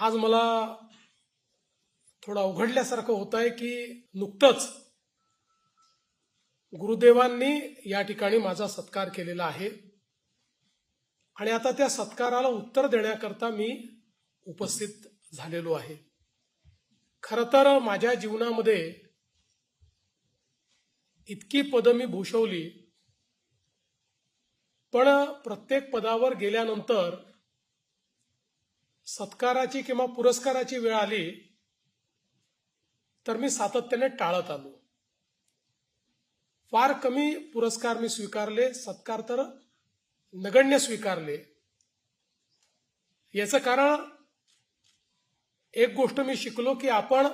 आज मला थोडं अवघडल्यासारखं होत आहे की नुकतंच गुरुदेवांनी या ठिकाणी माझा सत्कार केलेला आहे. आणि आता त्या सत्काराला उत्तर देण्याकरता मी उपस्थित झालेलो आहे. खरं तर माझ्या जीवनामध्ये इतकी पदं मी भूषवली पण प्रत्येक पदावर गेल्यानंतर सत्काराची किंवा पुरस्काराची वेळ आली तर मी सातत्याने टाळत आलो. फार कमी पुरस्कार मी स्वीकारले सत्कार तर नगण्य स्वीकारले. याचं कारण एक गोष्ट मी शिकलो की आपण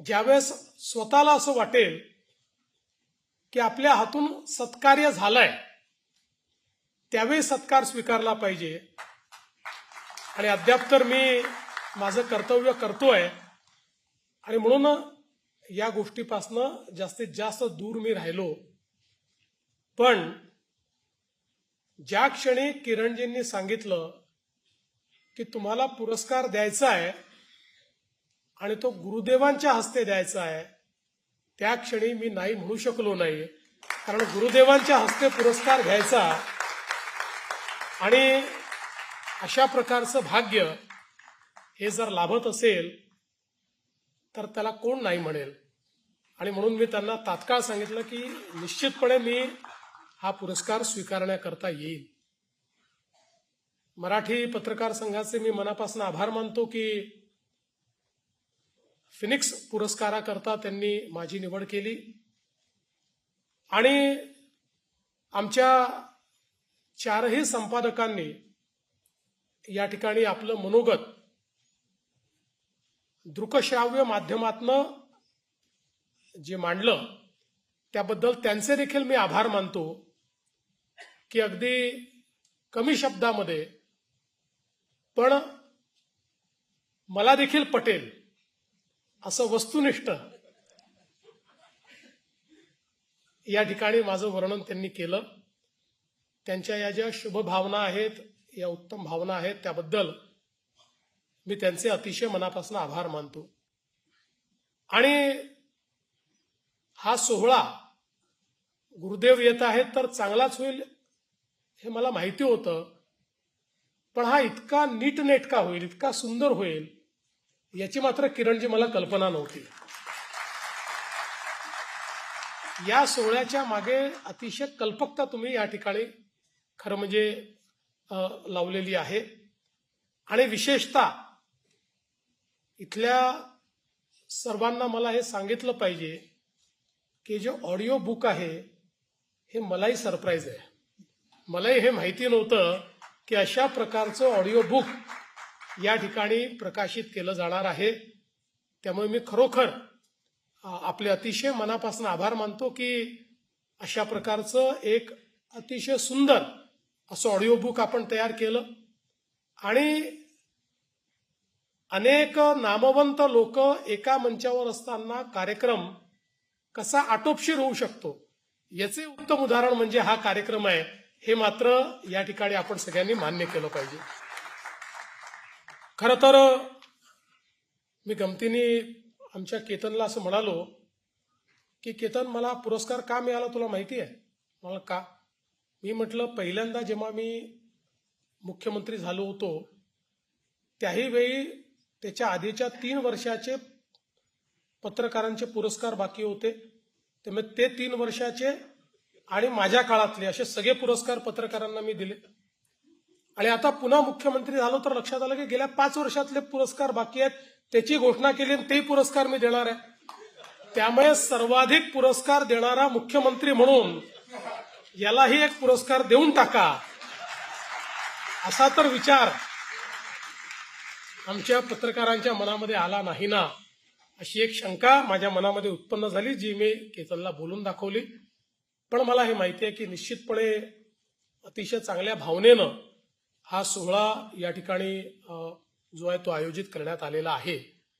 ज्यावेळेस स्वतःला असं वाटेल की आपल्या हातून सत्कार्य झालंय त्यावेळी सत्कार स्वीकारला पाहिजे. आणि अद्याप तर मी माझं कर्तव्य करतोय. आणि म्हणून या गोष्टीपासनं जास्तीत जास्त दूर मी राहिलो. पण ज्या क्षणी किरणजींनी सांगितलं की तुम्हाला पुरस्कार द्यायचा आहे आणि तो गुरुदेवांच्या हस्ते द्यायचा आहे त्या क्षणी मी नाही म्हणू शकलो नाही. कारण गुरुदेवांच्या हस्ते पुरस्कार घ्यायचा आणि अशा प्रकारचं भाग्य हे जर लाभत असेल तर त्याला कोण नाही म्हणेल. आणि म्हणून मी त्यांना तात्काळ सांगितलं की निश्चितपणे मी हा पुरस्कार स्वीकारण्याकरता येईल मराठी पत्रकार संघाचे मी मनापासून आभार मानतो की फिनिक्स पुरस्काराकरता त्यांनी माझी निवड केली. आणि आमच्या चारही संपादकांनी या ठिकाणी आपलं मनोगत दृकश्राव्य माध्यमातनं जे मांडलं त्याबद्दल त्यांचे देखील मी आभार मानतो की अगदी कमी शब्दामध्ये पण मला देखील पटेल असं वस्तुनिष्ठ या ठिकाणी माझं वर्णन त्यांनी केलं. त्यांच्या या ज्या शुभभावना आहेत या उत्तम भावना आहेत त्याबद्दल मी त्यांचे अतिशय मनापासून आभार मानतो. आणि हा सोहळा गुरुदेव येत आहेत तर चांगलाच होईल हे मला माहिती होतं. पण हा इतका नीटनेटका होईल इतका सुंदर होईल याची मात्र किरणजी मला कल्पना नव्हती. या सोहळ्याच्या मागे अतिशय कल्पकता तुम्ही या ठिकाणी खरं म्हणजे लावलेली आहे. आणि विशेषतः इथल्या सर्वांना मला हे सांगितलं पाहिजे की जे ऑडिओ बुक आहे हे मलाही सरप्राईज आहे. मलाही हे माहिती नव्हतं की अशा प्रकारचं ऑडिओ बुक या ठिकाणी प्रकाशित केलं जाणार आहे. त्यामुळे मी खरोखर आपले अतिशय मनापासून आभार मानतो की अशा प्रकारचं एक अतिशय सुंदर असं ऑडिओ बुक आपण तयार केलं. आणि अनेक नामवंत लोक एका मंचावर असताना कार्यक्रम कसा आटोपशीर होऊ शकतो याचे उत्तम उदाहरण म्हणजे हा कार्यक्रम आहे. हे मात्र या ठिकाणी आपण सगळ्यांनी मान्य केलं पाहिजे. खरं तर मी गमतीने आमच्या केतनला असं म्हणालो की केतन मला पुरस्कार का मिळाला तुला माहिती आहे? मला का? मी म्हटलं पहिल्यांदा जेव्हा मी मुख्यमंत्री झालो होतो त्याही वेळी त्याच्या आधीच्या तीन वर्षाचे पत्रकारांचे पुरस्कार बाकी होते. त्यामुळे ते तीन वर्षाचे आणि माझ्या काळातले असे सगळे पुरस्कार पत्रकारांना मी दिले. आणि आता पुन्हा मुख्यमंत्री झालो तर लक्षात आलं की गेल्या पाच वर्षातले पुरस्कार बाकी आहेत. त्याची घोषणा केली आणि तेही पुरस्कार मी देणार आहे. त्यामुळे सर्वाधिक पुरस्कार देणारा मुख्यमंत्री म्हणून यालाही एक पुरस्कार देऊन टाका. असा तर विचार आमच्या पत्रकारांच्या मनामध्ये आला नाही ना. अशी एक शंका माझ्या मनामध्ये उत्पन्न झाली जी मी केतनला बोलून दाखवली. पण मला हे माहिती आहे की निश्चितपणे अतिशय चांगल्या भावनेनं हा सोहळा या ठिकाणी जो आहे तो आयोजित करण्यात आलेला आहे.